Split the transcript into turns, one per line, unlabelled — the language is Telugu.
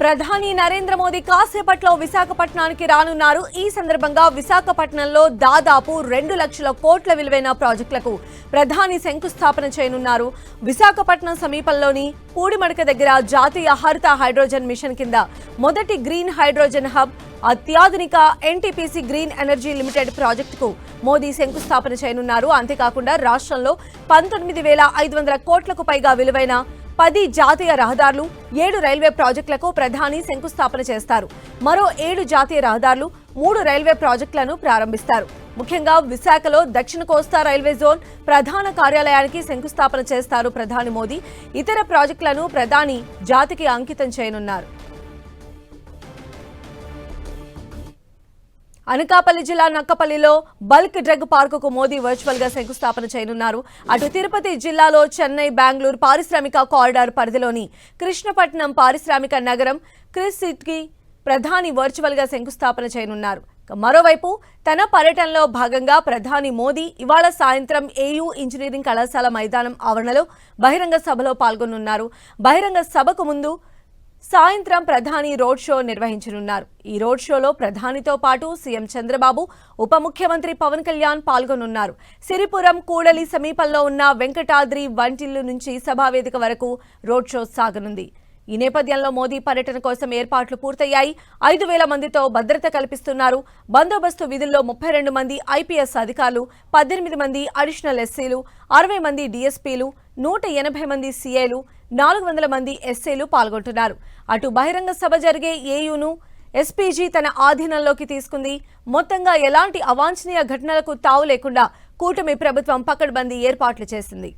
ప్రధాని నరేంద్ర మోదీ కాసేపట్లో విశాఖపట్నానికి రానున్నారు. ఈ సందర్భంగా విశాఖపట్నంలో దాదాపు రెండు లక్షల కోట్ల విలువైన ప్రాజెక్టులకు ప్రధాని శంకుస్థాపన చేయనున్నారు. విశాఖపట్నం సమీపంలోని పూడిమడక దగ్గర జాతీయ హరిత హైడ్రోజన్ మిషన్ కింద మొదటి గ్రీన్ హైడ్రోజన్ హబ్ అత్యాధునిక ఎన్టీపీసీ గ్రీన్ ఎనర్జీ లిమిటెడ్ ప్రాజెక్టుకు మోదీ శంకుస్థాపన చేయనున్నారు. అంతేకాకుండా రాష్ట్రంలో పంతొమ్మిది వేల ఐదు వందల కోట్లకు పైగా విలువైన పది జాతీయ రహదారులు ఏడు రైల్వే ప్రాజెక్టులకు ప్రధాని శంకుస్థాపన చేస్తారు. మరో ఏడు జాతీయ రహదారులు మూడు రైల్వే ప్రాజెక్టులను ప్రారంభిస్తారు. ముఖ్యంగా విశాఖలో దక్షిణ కోస్తా రైల్వే జోన్ ప్రధాన కార్యాలయానికి శంకుస్థాపన చేస్తారు ప్రధాని మోదీ. ఇతర ప్రాజెక్టులను ప్రధాని జాతికి అంకితం చేయనున్నారు. అనకాపల్లి జిల్లా నక్కపల్లిలో బల్క్ డ్రగ్ పార్కుకు మోదీ వర్చువల్గా శంకుస్థాపన చేయనున్నారు. అటు తిరుపతి జిల్లాలో చెన్నై బెంగళూరు పారిశ్రామిక కారిడార్ పరిధిలోని కృష్ణపట్నం పారిశ్రామిక నగరం క్రిస్ సిట్కి ప్రధాని వర్చువల్గా శంకుస్థాపన చేయనున్నారు. మరోవైపు తన పర్యటనలో భాగంగా ప్రధాని మోదీ ఇవాళ సాయంత్రం ఏయూ ఇంజనీరింగ్ కళాశాల మైదానం ఆవరణలో బహిరంగ సభలో పాల్గొనున్నారు. బహిరంగ సభకు ముందు సాయంత్రం ప్రధాని రోడ్ షో నిర్వహించనున్నారు. ఈ రోడ్ షోలో ప్రధానితో పాటు సీఎం చంద్రబాబు ఉప ముఖ్యమంత్రి పవన్ కళ్యాణ్ పాల్గొనున్నారు. సిరిపురం కూడలి సమీపంలో ఉన్న వెంకటాద్రి వంటిల్లు నుంచి సభావేదిక వరకు రోడ్ షో సాగనుంది. ఈ నేపథ్యంలో మోదీ పర్యటన కోసం ఏర్పాట్లు పూర్తయ్యాయి. ఐదు వేల మందితో భద్రత కల్పిస్తున్నారు. బందోబస్తు విధుల్లో ముప్పై రెండు మంది ఐపీఎస్ అధికారులు పద్దెనిమిది మంది అడిషనల్ ఎస్సీలు అరవై మంది డీఎస్పీలు నూట ఎనభై మంది సీఏలు నాలుగు వందల మంది ఎస్సీలు పాల్గొంటున్నారు. అటు బహిరంగ సభ జరిగే ఏయును ఎస్పీజీ తన ఆధీనంలోకి తీసుకుంది. మొత్తంగా ఎలాంటి అవాంఛనీయ ఘటనలకు తావు లేకుండా కూటమి ప్రభుత్వం పకడ్బందీ ఏర్పాట్లు చేసింది.